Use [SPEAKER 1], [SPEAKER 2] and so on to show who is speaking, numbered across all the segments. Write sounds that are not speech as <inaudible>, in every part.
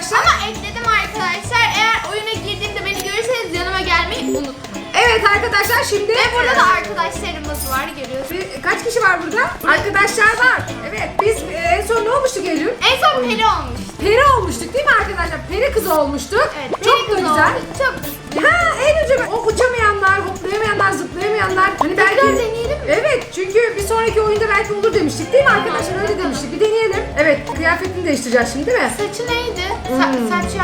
[SPEAKER 1] ekledik arkadaşlar.
[SPEAKER 2] Ama
[SPEAKER 1] Evet arkadaşlar şimdi...
[SPEAKER 2] Ve burada da arkadaşlarımız var görüyorsunuz.
[SPEAKER 1] bir- Kaç kişi var burada? Arkadaşlar var. Evet biz e, en son ne olmuştuk Eylül?
[SPEAKER 2] En son peri olmuş.
[SPEAKER 1] Peri olmuştuk değil mi arkadaşlar? Peri kızı olmuştuk.
[SPEAKER 2] Evet,
[SPEAKER 1] Çok da
[SPEAKER 2] kızı
[SPEAKER 1] güzel.
[SPEAKER 2] oldu. Çok güzel.
[SPEAKER 1] Ha Eylül'cüm o uçamayanlar, hoplayamayanlar, zıplayamayanlar. Hani belki...
[SPEAKER 2] Tekrar deneyelim mi?
[SPEAKER 1] Evet çünkü bir sonraki oyunda belki olur demiştik değil mi arkadaşlar? Öyle demiştik. Bir deneyelim. Evet kıyafetini değiştireceğiz şimdi değil mi?
[SPEAKER 2] Saçı neydi? Sa-
[SPEAKER 1] Hmm.
[SPEAKER 2] saç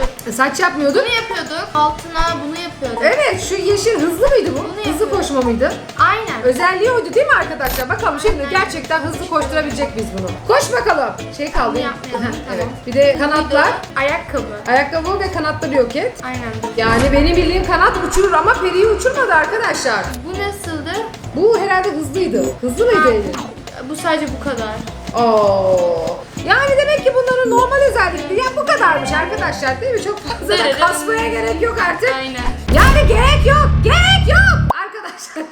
[SPEAKER 2] yapmıyorduk. Dur.
[SPEAKER 1] Saç yapmıyorduk.
[SPEAKER 2] Bunu yapıyorduk. Altına bunu yapıyorduk.
[SPEAKER 1] Evet şu yeşil hızlı mıydı bu?
[SPEAKER 2] Bunu
[SPEAKER 1] Hızlı koşma mıydı?
[SPEAKER 2] Aynen.
[SPEAKER 1] Özelliği oydu değil mi arkadaşlar? Bakalım şimdi gerçekten hızlı koşturabilecek miyiz bunu? Koş bakalım. Şey kaldı.
[SPEAKER 2] Bunu yapmayalım,
[SPEAKER 1] Heh,
[SPEAKER 2] tamam.
[SPEAKER 1] evet. Bir de kanatlar.
[SPEAKER 2] Ayakkabı.
[SPEAKER 1] Ayakkabı ve kanatları yok et.
[SPEAKER 2] Aynen.
[SPEAKER 1] Yani benim bildiğim kanat uçurur ama periyi uçurmadı arkadaşlar.
[SPEAKER 2] Bu nasıldı?
[SPEAKER 1] Bu herhalde hızlıydı. Hızlı mıydı Eylül?
[SPEAKER 2] Bu sadece bu kadar.
[SPEAKER 1] Oo. Yani demek ki bunların normal özellikleri ya bu kadarmış arkadaşlar değil mi? Çok fazla da kasmaya gerek yok artık.
[SPEAKER 2] Aynen.
[SPEAKER 1] Yani gerek yok. Gerek yok. Arkadaşlar.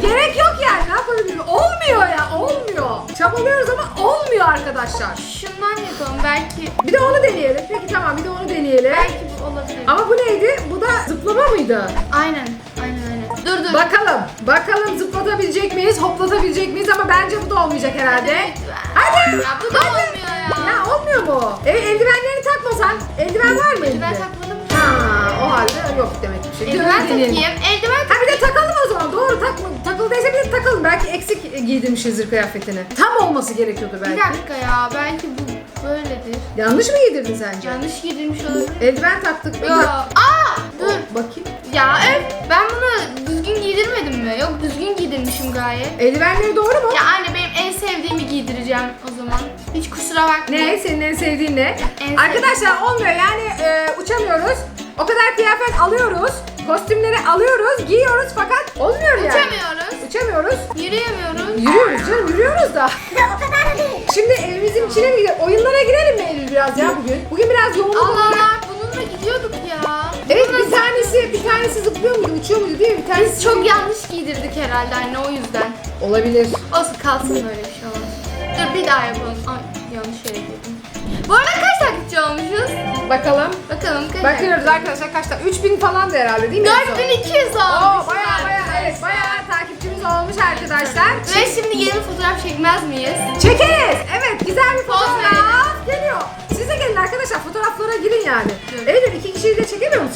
[SPEAKER 1] <laughs> gerek yok yani. Ne yapabilirim? Olmuyor ya. Olmuyor. Çabalıyoruz ama olmuyor arkadaşlar.
[SPEAKER 2] Şundan yapalım. Belki
[SPEAKER 1] Bir de onu deneyelim. Peki tamam bir de onu deneyelim.
[SPEAKER 2] belki bu olabilir.
[SPEAKER 1] Ama bu neydi? Bu da zıplama mıydı?
[SPEAKER 2] Aynen. Aynen dur.
[SPEAKER 1] Bakalım. Bakalım zıplatabilecek miyiz? Hoplatabilecek miyiz? Ama bence bu da olmayacak herhalde. Hadi.
[SPEAKER 2] Ya bu da olmuyor ya.
[SPEAKER 1] Ya olmuyor mu? Evet eldivenlerini takmasan. Eldiven var mı
[SPEAKER 2] Eldiven
[SPEAKER 1] elinde?
[SPEAKER 2] takmadım.
[SPEAKER 1] Ha, o halde yok demek. Bir de
[SPEAKER 2] Eldiven takayım. Eldiven
[SPEAKER 1] Ha bir de takalım o zaman. Doğru takma. Takıldıysa bir de takalım. Belki eksik giydirmişizdir kıyafetini. Tam olması gerekiyordu belki.
[SPEAKER 2] Bir dakika ya. Belki bu böyledir.
[SPEAKER 1] Yanlış mı giydirdin sence?
[SPEAKER 2] Yanlış giydirmiş olabilir.
[SPEAKER 1] Eldiven taktık.
[SPEAKER 2] Ya. Aa!
[SPEAKER 1] Bakayım.
[SPEAKER 2] Ya öf. Ben bunu düzgün giydirmedim mi? Yok düzgün giydirmişim gayet.
[SPEAKER 1] Eldivenleri doğru mu?
[SPEAKER 2] Ya anne benim en sevdiğimi giydireceğim o zaman. Hiç kusura bakma.
[SPEAKER 1] Ne? Senin en sevdiğin ne?
[SPEAKER 2] En
[SPEAKER 1] Arkadaşlar olmuyor yani e, uçamıyoruz. O kadar kıyafet alıyoruz. Kostümleri alıyoruz, giyiyoruz fakat olmuyor yani.
[SPEAKER 2] Uçamıyoruz.
[SPEAKER 1] Uçamıyoruz.
[SPEAKER 2] Yürüyemiyoruz.
[SPEAKER 1] Yürüyoruz canım, yürüyoruz da. <laughs> Şimdi evimizin içine mi gidelim? Oyunlara girelim mi Eylül biraz ya bugün? Bugün biraz yoğunluk
[SPEAKER 2] Allah
[SPEAKER 1] olacak.
[SPEAKER 2] Allah bununla gidiyorduk ya.
[SPEAKER 1] Evet bir tanesi, bir tanesi zıplıyor muydu, uçuyor muydu değil mi? Bir tanesi
[SPEAKER 2] Biz çok yanlış giydirdik herhalde anne o yüzden.
[SPEAKER 1] Olabilir.
[SPEAKER 2] Olsun kalsın böyle bir şey olmaz. Dur bir daha yapalım. Ay yanlış yere girdim. Bu arada kaç takipçi olmuşuz?
[SPEAKER 1] Bakalım.
[SPEAKER 2] Bakalım kaç
[SPEAKER 1] Bakıyoruz arkadaşlar kaçta? 3000 falan da herhalde değil mi? en son?
[SPEAKER 2] 4200 olmuş.
[SPEAKER 1] Oo baya baya evet baya takipçimiz olmuş arkadaşlar.
[SPEAKER 2] Ve şimdi yeni fotoğraf çekmez miyiz?
[SPEAKER 1] Çekeriz. Evet güzel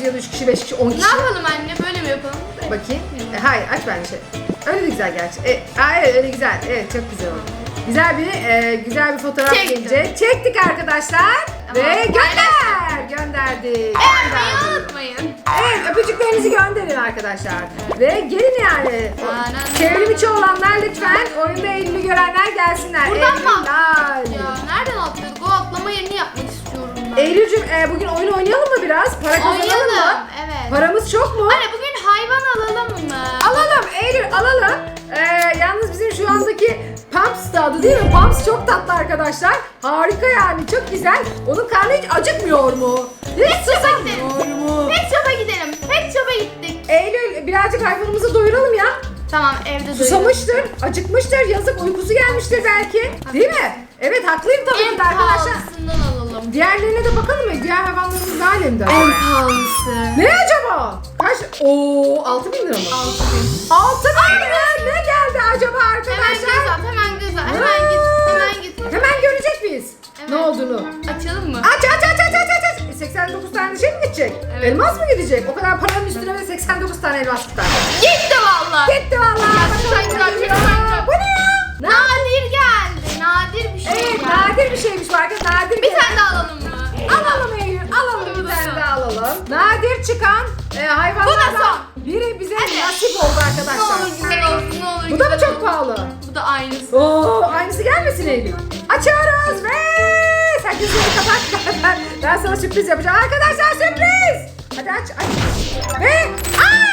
[SPEAKER 1] ya da üç kişi, beş kişi, on
[SPEAKER 2] Ne
[SPEAKER 1] kişi?
[SPEAKER 2] yapalım anne böyle mi yapalım?
[SPEAKER 1] Bakayım. E, hayır aç bence şey. Öyle de güzel gerçi. E, aa, evet öyle güzel. Evet çok güzel oldu. Güzel bir e, güzel bir fotoğraf
[SPEAKER 2] Çektim.
[SPEAKER 1] gelecek. Çektik arkadaşlar.
[SPEAKER 2] Tamam,
[SPEAKER 1] Ve gönder. Gönderdik.
[SPEAKER 2] Beğenmeyi unutmayın.
[SPEAKER 1] Evet öpücüklerinizi gönderin arkadaşlar. Ve gelin yani.
[SPEAKER 2] Anan.
[SPEAKER 1] Çevrim içi olanlar lütfen oyunda Eylül'ü görenler gelsinler.
[SPEAKER 2] Buradan mı Ya nereden atlıyorduk? O atlama yerini yapmak istiyorum ben.
[SPEAKER 1] Eylül'cüm e, bugün oyun oynayalım mı biraz? Para kazanalım
[SPEAKER 2] Oynayalım.
[SPEAKER 1] mı?
[SPEAKER 2] Evet.
[SPEAKER 1] Paramız çok mu?
[SPEAKER 2] Anne bugün hayvan alalım mı?
[SPEAKER 1] Alalım Eylül alalım. Ee, yalnız bizim şu andaki Pumps da adı değil mi? Pumps çok tatlı arkadaşlar. Harika yani çok güzel. Onun karnı hiç acıkmıyor mu? Hiç susamıyor mu?
[SPEAKER 2] Pet shop'a gidelim. Pet shop'a gittik.
[SPEAKER 1] Eylül birazcık hayvanımızı doyuralım ya.
[SPEAKER 2] Tamam evde duydum.
[SPEAKER 1] Susamıştır, acıkmıştır, yazık uykusu gelmiştir belki. Değil mi? Evet haklıyım tabii
[SPEAKER 2] En
[SPEAKER 1] ki de arkadaşlar.
[SPEAKER 2] pahalısından alalım.
[SPEAKER 1] Diğerlerine de bakalım mı? Diğer hayvanlarımız ne alemde acaba?
[SPEAKER 2] En pahalısı.
[SPEAKER 1] Ne acaba? Kaç? Oo 6 bin lira mı?
[SPEAKER 2] 6 bin.
[SPEAKER 1] 6 bin lira ne geldi acaba
[SPEAKER 2] Hemen göz
[SPEAKER 1] arkadaşlar?
[SPEAKER 2] at, hemen göz at. Hemen git, hemen git.
[SPEAKER 1] Hemen görecek miyiz?
[SPEAKER 2] Evet.
[SPEAKER 1] Ne olduğunu.
[SPEAKER 2] Açalım mı?
[SPEAKER 1] Aç aç aç aç aç aç aç. E, 89 tane şey mi gidecek?
[SPEAKER 2] Evet.
[SPEAKER 1] Elmas mı gidecek? O kadar paranın üstüne ve 89 tane elmas gider.
[SPEAKER 2] Gitti valla.
[SPEAKER 1] Gitti
[SPEAKER 2] güzel.
[SPEAKER 1] Bu ne ya?
[SPEAKER 2] Nadir geldi. Nadir bir şey
[SPEAKER 1] Evet
[SPEAKER 2] geldi.
[SPEAKER 1] nadir bir şeymiş bu arkadaşlar. Nadir
[SPEAKER 2] Bir tane daha alalım mı?
[SPEAKER 1] Alalım Eylül. Alalım bir tane daha alalım. Nadir çıkan e, hayvanlardan
[SPEAKER 2] Bu da son.
[SPEAKER 1] biri bize
[SPEAKER 2] Hadi.
[SPEAKER 1] nasip oldu
[SPEAKER 2] Ne
[SPEAKER 1] arkadaşlar.
[SPEAKER 2] olur güzel olsun, ne olur
[SPEAKER 1] Bu da mı
[SPEAKER 2] güzel
[SPEAKER 1] çok
[SPEAKER 2] olsun.
[SPEAKER 1] pahalı?
[SPEAKER 2] Bu da aynısı.
[SPEAKER 1] Oo, aynısı gelmesin Eylül. Açıyoruz ve sen gözünü kapat. Ben, <laughs> ben sana sürpriz yapacağım. Arkadaşlar sürpriz. Hadi aç aç. Ve aa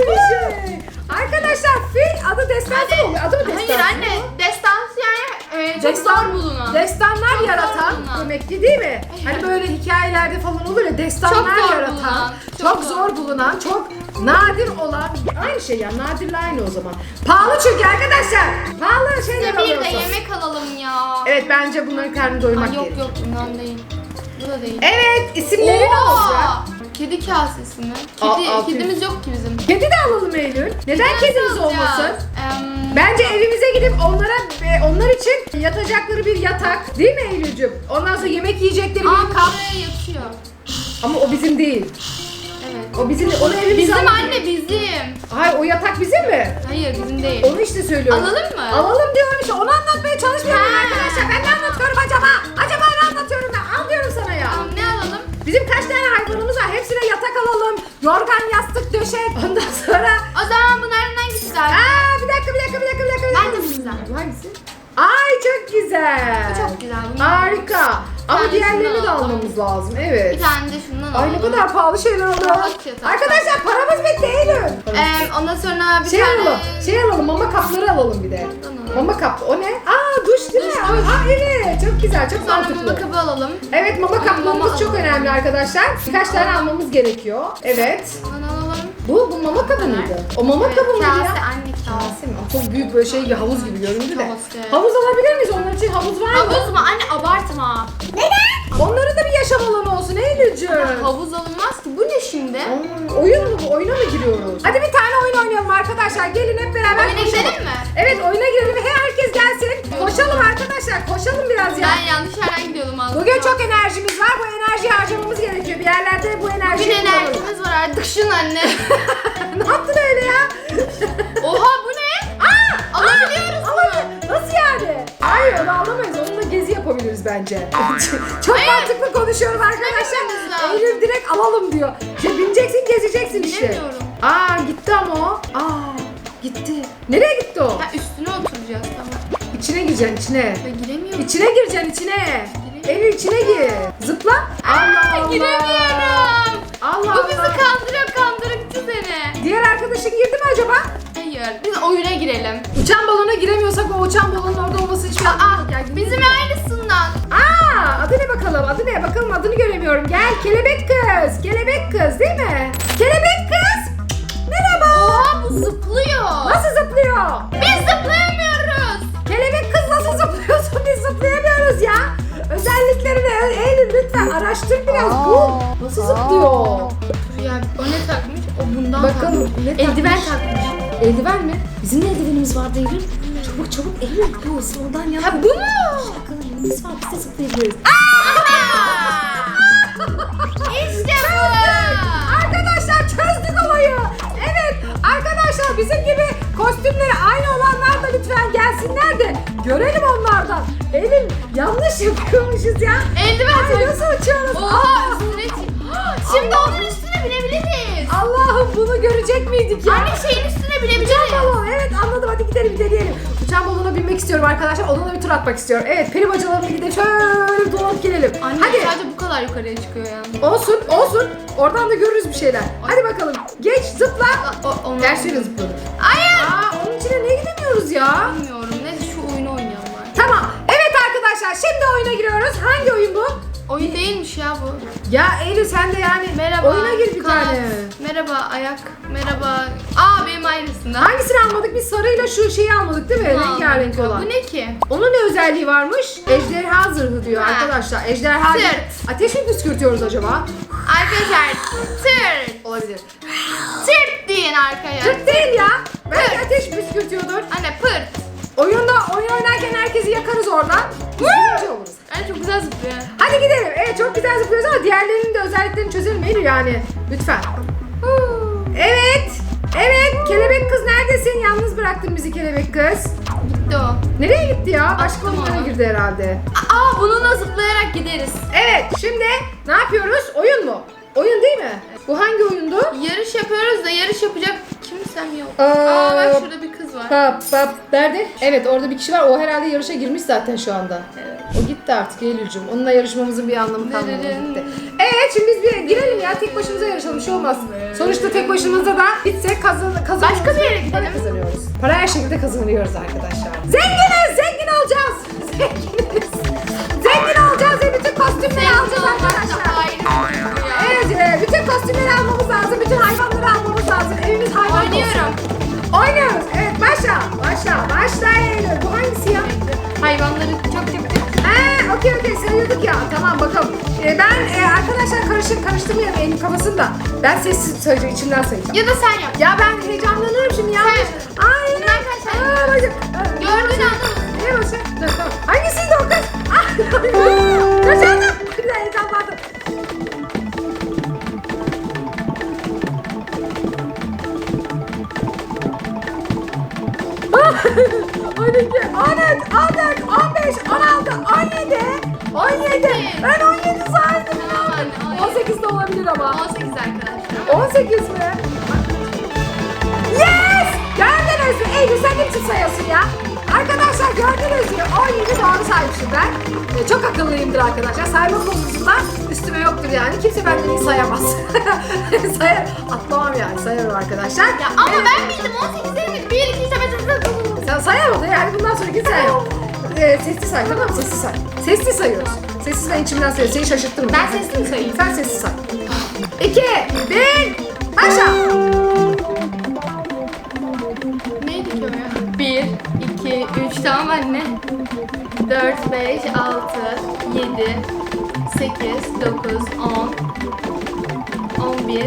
[SPEAKER 1] bir şey. Arkadaşlar fil adı destansı mı oluyor? Adı mı destansı?
[SPEAKER 2] Hayır anne. Destansı yani e, çok zor bulunan.
[SPEAKER 1] Destan destanlar
[SPEAKER 2] Çok zor
[SPEAKER 1] yaratan
[SPEAKER 2] bulunan.
[SPEAKER 1] demek ki değil mi?
[SPEAKER 2] Hayır.
[SPEAKER 1] Hani böyle hikayelerde falan olur ya destanlar
[SPEAKER 2] Çok zor
[SPEAKER 1] yaratan,
[SPEAKER 2] bulunan,
[SPEAKER 1] çok,
[SPEAKER 2] çok
[SPEAKER 1] zor
[SPEAKER 2] zor.
[SPEAKER 1] bulunan, çok nadir olan aynı şey ya nadirle aynı o zaman. Pahalı çünkü arkadaşlar. Pahalı şeyler
[SPEAKER 2] Size bir de yemek alalım ya.
[SPEAKER 1] Evet bence bunların karnını doyurmak
[SPEAKER 2] Ay, yok
[SPEAKER 1] gerekiyor.
[SPEAKER 2] yok bundan değil. Bu da değil.
[SPEAKER 1] Evet isimleri ne olacak?
[SPEAKER 2] Kedi kasesi mi? Kedi,
[SPEAKER 1] Aa, yüz.
[SPEAKER 2] kedimiz yok ki bizim.
[SPEAKER 1] Kedi de alalım Eylül. Neden kedimiz olmasın?
[SPEAKER 2] Em,
[SPEAKER 1] Bence evimize gidip onlara e, onlar için yatacakları bir yatak değil mi Eylül'cüm? Ondan sonra yemek yiyecekleri
[SPEAKER 2] Aa
[SPEAKER 1] bir kap.
[SPEAKER 2] buraya yatıyor.
[SPEAKER 1] Ama o bizim değil.
[SPEAKER 2] Evet.
[SPEAKER 1] O bizim onu evimize
[SPEAKER 2] Bizim
[SPEAKER 1] alalım.
[SPEAKER 2] anne bizim.
[SPEAKER 1] Hayır o yatak bizim mi?
[SPEAKER 2] Hayır bizim değil.
[SPEAKER 1] Onu işte söylüyorum.
[SPEAKER 2] Alalım mı?
[SPEAKER 1] Alalım diyorum işte onu anlatmaya çalışmıyorum
[SPEAKER 2] Ha.
[SPEAKER 1] arkadaşlar. Ben ne anlatıyorum acaba? Acaba ne anlatıyorum ben? Al diyorum sana ya.
[SPEAKER 2] Tamam ne alalım?
[SPEAKER 1] Bizim kaç tane? Hepsine yatak alalım. Yorgan, yastık, döşek. Ondan sonra...
[SPEAKER 2] O zaman bunlardan hangisi daha güzel?
[SPEAKER 1] Aa bir dakika bir dakika bir dakika bir dakika.
[SPEAKER 2] Bence bu güzel.
[SPEAKER 1] Bu hangisi? Ay çok güzel.
[SPEAKER 2] Bu çok güzel. Bunu
[SPEAKER 1] Harika. Ama
[SPEAKER 2] tane
[SPEAKER 1] diğerlerini
[SPEAKER 2] şundan
[SPEAKER 1] de
[SPEAKER 2] alalım.
[SPEAKER 1] almamız lazım. Evet.
[SPEAKER 2] Bir tane de şundan alalım.
[SPEAKER 1] Ay ne kadar pahalı şeyler
[SPEAKER 2] yatak.
[SPEAKER 1] Arkadaşlar paramız bitti Eylül.
[SPEAKER 2] Em, ondan sonra bir
[SPEAKER 1] şey
[SPEAKER 2] tane...
[SPEAKER 1] alalım. Şey alalım. Mama kapları alalım bir de.
[SPEAKER 2] Tamam.
[SPEAKER 1] Mama kap. O ne? Aa duş değil mi?
[SPEAKER 2] Duş,
[SPEAKER 1] Aa,
[SPEAKER 2] duş.
[SPEAKER 1] aa, evet. Çok güzel. Çok
[SPEAKER 2] Sonra
[SPEAKER 1] mantıklı.
[SPEAKER 2] mama kabı alalım.
[SPEAKER 1] Evet mama kaplarımız çok önemli arkadaşlar. Birkaç tane almamız gerekiyor. Evet.
[SPEAKER 2] Bunu alalım.
[SPEAKER 1] Bu, bu mama kabı mıydı? O mama
[SPEAKER 2] Evet,
[SPEAKER 1] kabı mıydı
[SPEAKER 2] kase,
[SPEAKER 1] ya?
[SPEAKER 2] anne kase.
[SPEAKER 1] Kase mi? Çok büyük böyle şey gibi havuz gibi göründü de.
[SPEAKER 2] Kase.
[SPEAKER 1] Havuz alabilir miyiz? Onlar için havuz var mı?
[SPEAKER 2] Havuz mu? Anne abartma.
[SPEAKER 1] Onların da bir yaşam alanı olsun Eylül'cüğüm.
[SPEAKER 2] Havuz alınmaz ki. Bu ne şimdi?
[SPEAKER 1] Aa, oyun mu bu? Oyuna mı giriyoruz? Hadi bir oyun oynayalım arkadaşlar. Gelin hep beraber
[SPEAKER 2] Oyuna
[SPEAKER 1] koşalım.
[SPEAKER 2] gidelim mi?
[SPEAKER 1] Evet oyuna girelim. He, herkes gelsin. Koşalım arkadaşlar. Koşalım biraz ya.
[SPEAKER 2] Ben yanlış yerden gidiyordum aslında.
[SPEAKER 1] Bugün çok enerjimiz var. Bu enerjiyi harcamamız gerekiyor. Bir yerlerde bu
[SPEAKER 2] Bugün
[SPEAKER 1] enerjiyi bulalım.
[SPEAKER 2] enerjimiz var artık şun anne. <laughs>
[SPEAKER 1] ne yaptın öyle ya?
[SPEAKER 2] Oha bu ne?
[SPEAKER 1] Aa!
[SPEAKER 2] Alabiliyoruz
[SPEAKER 1] Aa, alabilir- Nasıl yani? Hayır onu alamayız. Bence. <laughs> çok mantıklı konuşuyorum arkadaşlar. Eylül direkt alalım diyor. İşte bineceksin gezeceksin işte.
[SPEAKER 2] Bilemiyorum.
[SPEAKER 1] Aa gitti ama o. Aa gitti. Nereye gitti o?
[SPEAKER 2] Ha üstüne oturacağız tamam.
[SPEAKER 1] İçine gireceksin içine.
[SPEAKER 2] Ya giremiyorum.
[SPEAKER 1] İçine gireceksin içine. Eylül içine gir. Zıpla. Allah Allah.
[SPEAKER 2] Giremiyorum.
[SPEAKER 1] Allah
[SPEAKER 2] Bu bizi
[SPEAKER 1] Allah.
[SPEAKER 2] kandırıyor kandırıkçı seni.
[SPEAKER 1] Diğer arkadaşın girdi mi acaba?
[SPEAKER 2] Hayır biz oyuna girelim.
[SPEAKER 1] Uçan balona giremiyorsak o uçan balonun orada olması hiçbir anlamı yok. Yani
[SPEAKER 2] Bizim aynısından.
[SPEAKER 1] Aa, adı ne bakalım? Adı ne? Bakalım adını göremiyorum. Gel kelebek kız. Kelebek kız değil mi? Kelebek kız. Merhaba.
[SPEAKER 2] Oha bu zıplıyor.
[SPEAKER 1] Nasıl zıplıyor?
[SPEAKER 2] Biz zıplayamıyoruz.
[SPEAKER 1] Kelebek kız nasıl zıplıyorsun? <laughs> Biz zıplayamıyoruz ya. Özelliklerini Eylül lütfen araştır biraz. Bu nasıl zıplıyor?
[SPEAKER 2] Dur ya o ne takmış? O bundan
[SPEAKER 1] Bakalım, ne takmış?
[SPEAKER 2] Eldiven takmış.
[SPEAKER 1] Eldiven mi? Bizim de eldivenimiz vardı Eylül. Çabuk çabuk Eylül bu soldan yana.
[SPEAKER 2] Ha bu mu?
[SPEAKER 1] Bakalım elimiz var biz de zıplayabiliriz. <laughs>
[SPEAKER 2] işte bu.
[SPEAKER 1] Arkadaşlar çözdük olayı. Evet arkadaşlar bizim gibi kostümleri aynı olanlar da lütfen gelsinler de görelim onlardan. Eylül yanlış yapıyormuşuz ya.
[SPEAKER 2] Eldiven
[SPEAKER 1] Hadi
[SPEAKER 2] takmış.
[SPEAKER 1] nasıl uçuyoruz?
[SPEAKER 2] Oha üstüne. Şimdi onun üstüne binebiliriz.
[SPEAKER 1] Allah'ım bunu görecek miydik ya?
[SPEAKER 2] Anne şeyin üstüne
[SPEAKER 1] Uçan
[SPEAKER 2] binebiliriz.
[SPEAKER 1] balon evet anladım hadi gidelim deneyelim. Uçan balona binmek istiyorum arkadaşlar. Onunla bir tur atmak istiyorum. Evet peri bacalarına gidelim şöyle dolanıp gelelim.
[SPEAKER 2] Anne
[SPEAKER 1] hadi.
[SPEAKER 2] sadece bu kadar yukarıya çıkıyor yani.
[SPEAKER 1] Olsun olsun. Oradan da görürüz bir şeyler. Hadi bakalım. Geç zıpla.
[SPEAKER 2] O, onu
[SPEAKER 1] Gerçekten zıpladı.
[SPEAKER 2] Hayır.
[SPEAKER 1] Aa onun içine niye gidemiyoruz ya?
[SPEAKER 2] Bilmiyorum. Neyse şu oyunu oynayalım.
[SPEAKER 1] Tamam. Evet arkadaşlar şimdi oyuna giriyoruz. Hangi oyun bu?
[SPEAKER 2] Oyun değilmiş ya bu.
[SPEAKER 1] Ya Eylül sen de yani
[SPEAKER 2] Merhaba.
[SPEAKER 1] oyuna gir bir
[SPEAKER 2] kanat.
[SPEAKER 1] tane.
[SPEAKER 2] Merhaba ayak. Merhaba. Aa benim aynısından.
[SPEAKER 1] Hangisini almadık? Biz sarıyla şu şeyi almadık değil mi?
[SPEAKER 2] Bunu
[SPEAKER 1] Rengarenk
[SPEAKER 2] aldım.
[SPEAKER 1] olan.
[SPEAKER 2] Bu ne ki?
[SPEAKER 1] Onun ne özelliği varmış? Ejderha zırhı diyor
[SPEAKER 2] Ha.
[SPEAKER 1] arkadaşlar. Ejderha
[SPEAKER 2] Sırt.
[SPEAKER 1] Ateş mi püskürtüyoruz acaba?
[SPEAKER 2] Arkadaşlar tırt.
[SPEAKER 1] Olabilir.
[SPEAKER 2] Tırt deyin arkadaşlar.
[SPEAKER 1] Tırt değil ya. Belki ateş püskürtüyordur.
[SPEAKER 2] Anne pırt.
[SPEAKER 1] Oyunda oyun oynarken herkesi yakarız oradan. Biz birinci oluruz.
[SPEAKER 2] Çok güzel
[SPEAKER 1] zıplıyoruz ama diğerlerinin de özelliklerini çözelim Eylül yani. Lütfen. Evet. Evet. Kelebek kız neredesin? Yalnız bıraktın bizi kelebek kız.
[SPEAKER 2] Gitti o.
[SPEAKER 1] Nereye gitti ya? Başka
[SPEAKER 2] Attım
[SPEAKER 1] oyunlara
[SPEAKER 2] onu.
[SPEAKER 1] girdi herhalde.
[SPEAKER 2] Aa bununla zıplayarak gideriz.
[SPEAKER 1] Evet. Şimdi ne yapıyoruz? Oyun mu? Oyun değil mi? Bu hangi oyundu?
[SPEAKER 2] Yarış yapıyoruz da yarış yapacak kimsem yok.
[SPEAKER 1] Aa,
[SPEAKER 2] Aa bak şurada bir kız var.
[SPEAKER 1] Pap pap nerede? Evet orada bir kişi var. O herhalde yarışa girmiş zaten şu anda.
[SPEAKER 2] Evet.
[SPEAKER 1] O bitti artık Eylül'cüm. Onunla yarışmamızın bir anlamı kalmadı. bitti. Evet şimdi biz bir girelim ya. Tek başımıza yarışalım. Şey olmaz. Sonuçta tek başımıza da gitsek kazan kazanıyoruz.
[SPEAKER 2] Başka bir yere
[SPEAKER 1] Para kazanıyoruz. Para her şekilde kazanıyoruz arkadaşlar. Zenginiz! Zengin olacağız! Zenginiz! Zengin olacağız ve bütün kostümleri alacağız arkadaşlar.
[SPEAKER 2] Evet,
[SPEAKER 1] e, bütün kostümleri almamız lazım, bütün hayvanları almamız lazım. Evimiz hayvan Oynuyorum.
[SPEAKER 2] olsun.
[SPEAKER 1] Oynuyoruz. Evet, başla, başla, başla Eylül. Bu hangisi ya?
[SPEAKER 2] Hayvanları çok çok çok
[SPEAKER 1] tamam bakalım. Ee, ben e, arkadaşlar karışık karıştırmayalım elin kafasında. Ben sessiz sayacağım, içimden sayacağım.
[SPEAKER 2] Ya da sen yap.
[SPEAKER 1] Ya ben heyecanlanıyorum şimdi ya. Ay.
[SPEAKER 2] Bunlar kaç tane?
[SPEAKER 1] Aa.
[SPEAKER 2] Gördüğün anda
[SPEAKER 1] Ne o şey? Dur, tamam. Hangisiydi o kız? Ah, Kaçırdım. Bir de heyecanlandım. 13, 14, 15, 16, 17, 17. Ben 17 saydım.
[SPEAKER 2] Tamam anne, on-
[SPEAKER 1] 18 de olabilir ama.
[SPEAKER 2] 18 arkadaşlar.
[SPEAKER 1] 18 mi? Yes! Gördünüz mü? Eylül sen ne biçim sayıyorsun ya? Arkadaşlar gördünüz mü? 17 doğru saymışım ben. Ee, çok akıllıyımdır arkadaşlar. Sayma konusunda üstüme yoktur yani. Kimse benden iyi sayamaz. <laughs> Sayar, atlamam yani. Sayarım arkadaşlar.
[SPEAKER 2] Ya ama
[SPEAKER 1] Evet.
[SPEAKER 2] ben bildim 18 6, 7, 8,
[SPEAKER 1] Sen sayamadın yani bundan sonra git say. Ee, sesli say tamam mı? Sesli say. Sesli sayıyoruz. Sessiz ben içimden sayıyorum. Seni şaşırttırma.
[SPEAKER 2] Ben sesli mi sayayım?
[SPEAKER 1] Sen sessiz say. 2, 1, başla.
[SPEAKER 2] Neydi ki o ya? 1, 2, 3 tamam anne. 4, 5, 6, 7, 8, 9, 10, 11.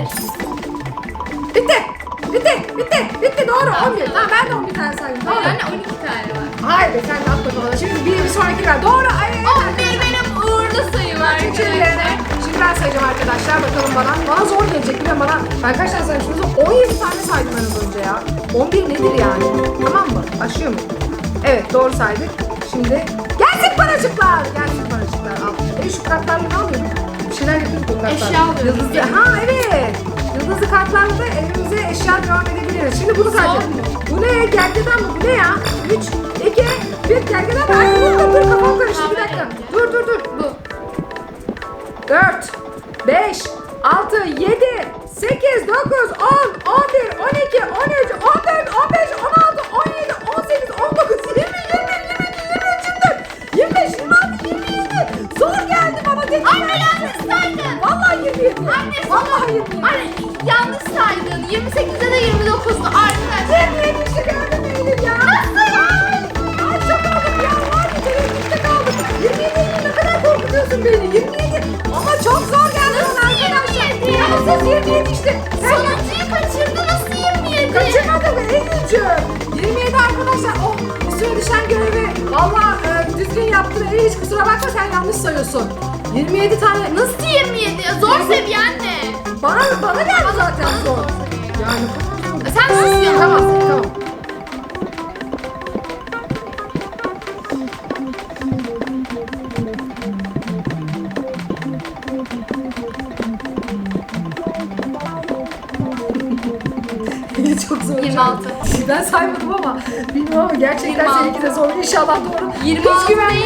[SPEAKER 1] Bitti. Bitti. Bitti. Bitti. Doğru. 11. Tamam ben de 11 tane saydım. Doğru.
[SPEAKER 2] Anne 12 tane var.
[SPEAKER 1] Hayır be sen de atma bana. Şimdi bir, bir sonraki ver. Doğru. Ay, ay, ay.
[SPEAKER 2] 11 benim uğurlu sayım arkadaşlar.
[SPEAKER 1] şimdi ben sayacağım arkadaşlar. Bakalım bana. Bana zor gelecek biliyorum bana. Ben kaç tane saymışım? 17 tane saydım ben az önce ya. 11 nedir yani? Tamam mı? Başlıyor mu? Evet doğru saydık. Şimdi gelsin paracıklar. Gelsin paracıklar. Al. E şu kartlarla ne alıyorum? Bir şeyler kartlarla.
[SPEAKER 2] Eşya.
[SPEAKER 1] Yıldızlı. Ha evet. Yıldızlı kartlarla da evimize eşya devam edebiliriz. Şimdi bunu.
[SPEAKER 2] Zor
[SPEAKER 1] Bu ne? Gergedan mı? Bu ne ya? 3, 2, 1 gergedan mı? Ay dur dur kafam karıştı bir dakika. Dur dur dur.
[SPEAKER 2] Bu.
[SPEAKER 1] 4, 5, 6, 7, 8, 9, 10, 11, 12, 13, 14, 15, 16, 17,
[SPEAKER 2] 28'de de 29'du arkadaşlar.
[SPEAKER 1] 27 işte gördün mü Elif ya? Nasıl ya? Ay çok aldım ya. Var ya tereddütte kaldım. 27 Elif ne kadar korkutuyorsun beni. 27. Ama çok zor geldi bana arkadaşlar.
[SPEAKER 2] 27?
[SPEAKER 1] Ya siz 27 işte.
[SPEAKER 2] Sonuncuyu kaçırdı nasıl 27?
[SPEAKER 1] Kaçırmadım Eylül'cüğüm. 27 arkadaşlar. Oh üstüne düşen görevi valla e, düzgün yaptın. Eylül hiç kusura bakma sen yanlış sayıyorsun. 27 tane. Nasıl?
[SPEAKER 2] Nasıl 27 ya? Zor seviye anne.
[SPEAKER 1] Bana, bana geldi zaten zor. Yani
[SPEAKER 2] Sen sus ya.
[SPEAKER 1] Tamam tamam. <laughs> Çok zor.
[SPEAKER 2] 26.
[SPEAKER 1] Ben saymadım ama bilmiyorum ama gerçekten
[SPEAKER 2] 26.
[SPEAKER 1] seninki de zor. İnşallah doğru.
[SPEAKER 2] 26
[SPEAKER 1] Hiç güvenmiyorum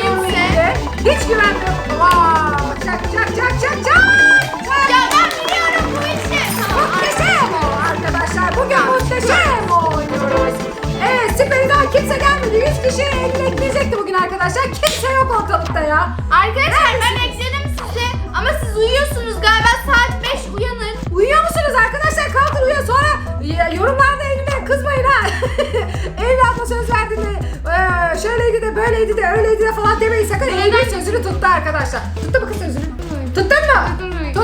[SPEAKER 1] arkadaşlar. Kimse yok ortalıkta ya.
[SPEAKER 2] Arkadaşlar ben ekledim size ama siz uyuyorsunuz galiba saat 5 uyanın.
[SPEAKER 1] Uyuyor musunuz arkadaşlar? Kalkın uyuyun. Sonra yorumlarda Eylül'e kızmayın ha. <laughs> Eylül abla söz verdi de eee, şöyleydi de böyleydi de öyleydi de falan demeyin sakın. Eylül sözünü tuttu arkadaşlar. Tuttu mu kız sözünü? Tuttun mu?
[SPEAKER 2] Tuttum.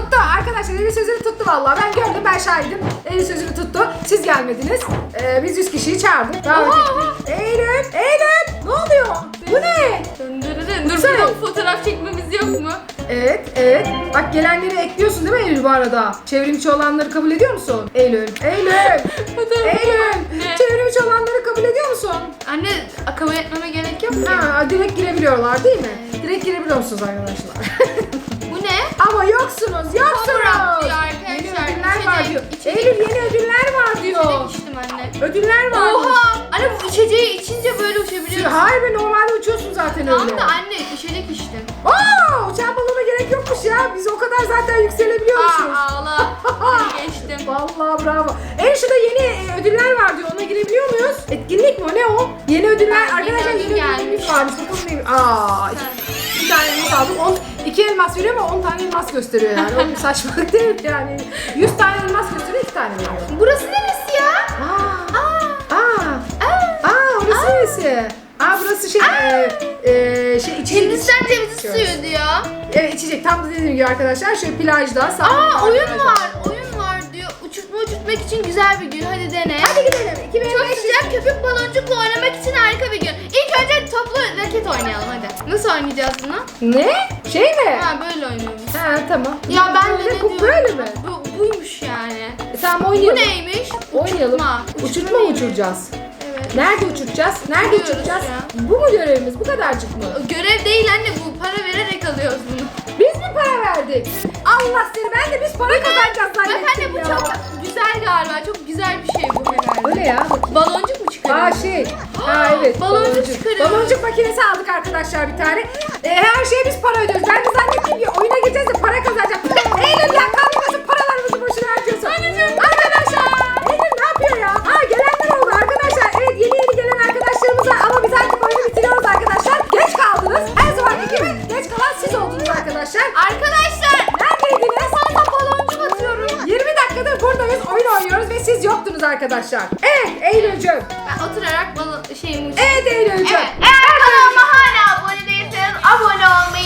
[SPEAKER 1] Tuttu arkadaşlar Eylül sözünü tuttu vallahi. Ben gördüm ben şahidim. Eylül sözünü tuttu. Siz gelmediniz. Eee, biz 100 kişiyi çağırdık. Davet ettik. Eylül! Eylül! Ne oluyor? Bu ne?
[SPEAKER 2] Döndürürün. Dur
[SPEAKER 1] Sen-
[SPEAKER 2] burada fotoğraf çekmemiz yok mu?
[SPEAKER 1] Evet, evet. Bak gelenleri ekliyorsun değil mi Eylül bu arada? Çevrimiçi olanları kabul ediyor musun? Eylül. Eylül. <laughs> Eylül.
[SPEAKER 2] Ne?
[SPEAKER 1] Çevrimiçi olanları kabul ediyor musun?
[SPEAKER 2] Anne kabul etmeme gerek yok ki.
[SPEAKER 1] Ha, direkt girebiliyorlar değil mi? Direkt girebiliyor musunuz arkadaşlar? <laughs> Ödüller var.
[SPEAKER 2] Oha! Anne bu içeceği içince böyle uçabiliyorsun.
[SPEAKER 1] Hayır be normalde uçuyorsun zaten
[SPEAKER 2] Tamam
[SPEAKER 1] öyle.
[SPEAKER 2] da anne içecek içtim.
[SPEAKER 1] Oo, uçan balona gerek yokmuş ya. Biz o kadar zaten yükselebiliyormuşuz.
[SPEAKER 2] Aa ağla. Hadi <laughs> geçtim.
[SPEAKER 1] Vallahi bravo. En şurada yeni e, ödüller var diyor. Ona girebiliyor muyuz? Etkinlik mi? o? Ne o? Yeni ödüller.
[SPEAKER 2] Yeni
[SPEAKER 1] Arkadaşlar
[SPEAKER 2] ödül
[SPEAKER 1] yeni
[SPEAKER 2] gelmiş.
[SPEAKER 1] ödüllerimiz varmış. Bakalım neymiş. Aa, iki, bir tane elmas aldım. On, iki elmas veriyor ama 10 tane elmas gösteriyor yani. O bir <laughs> saçmalık değil mi? yani. 100 tane elmas gösteriyor 2 tane veriyor.
[SPEAKER 2] Burası neresi ya?
[SPEAKER 1] Aa,
[SPEAKER 2] Aa.
[SPEAKER 1] aa,
[SPEAKER 2] Aa.
[SPEAKER 1] aa? Aa burası şey e, e, şey içecek.
[SPEAKER 2] Hindistan cevizi
[SPEAKER 1] içiyoruz.
[SPEAKER 2] suyu diyor.
[SPEAKER 1] Evet içecek. Tam da dediğim gibi arkadaşlar şöyle plajda.
[SPEAKER 2] Aa oyun
[SPEAKER 1] plajda.
[SPEAKER 2] var. Oyun var diyor. Uçurtma uçurtmak için güzel bir gün. Hadi dene.
[SPEAKER 1] Hadi gidelim.
[SPEAKER 2] Çok
[SPEAKER 1] 2005
[SPEAKER 2] sıcak köpük baloncukla oynamak için harika bir gün. İlk önce toplu raket oynayalım hadi. Nasıl oynayacağız bunu?
[SPEAKER 1] Ne? Şey mi?
[SPEAKER 2] Ha böyle oynuyoruz.
[SPEAKER 1] Ha tamam.
[SPEAKER 2] Ya ben de ne
[SPEAKER 1] bu
[SPEAKER 2] diyorum?
[SPEAKER 1] böyle mi?
[SPEAKER 2] Bu, buymuş yani.
[SPEAKER 1] E, tamam
[SPEAKER 2] Bu
[SPEAKER 1] oynayalım.
[SPEAKER 2] neymiş?
[SPEAKER 1] Oynayalım.
[SPEAKER 2] Uçurtma.
[SPEAKER 1] Uçurtma mı
[SPEAKER 2] neymiş?
[SPEAKER 1] uçuracağız? Nerede uçuracağız? Nerede
[SPEAKER 2] Biliyoruz
[SPEAKER 1] uçuracağız?
[SPEAKER 2] ya.
[SPEAKER 1] Bu mu görevimiz? Bu kadarcık mı?
[SPEAKER 2] Görev değil anne bu. Para vererek alıyoruz bunu.
[SPEAKER 1] Biz mi para verdik? Allah seni ben de biz para kazanacağız
[SPEAKER 2] Bak
[SPEAKER 1] zannettim
[SPEAKER 2] anne bu
[SPEAKER 1] ya.
[SPEAKER 2] çok güzel galiba. Çok güzel bir şey bu herhalde.
[SPEAKER 1] Bu ne ya?
[SPEAKER 2] Baloncuk mu çıkarıyor?
[SPEAKER 1] Aa şey. Ha evet.
[SPEAKER 2] Baloncuk çıkarıyoruz.
[SPEAKER 1] Baloncuk makinesi aldık arkadaşlar bir tane. Ee, her şeye biz para ödüyoruz. Ben de zannettim ki oyuna gireceğiz de para kazanacağım. arkadaşlar. Evet Eylül Ben oturarak bal şeyimi... Evet Eylül Hocam. Evet.
[SPEAKER 2] Eğer kanalıma hala abone
[SPEAKER 1] değilseniz abone
[SPEAKER 2] olmayı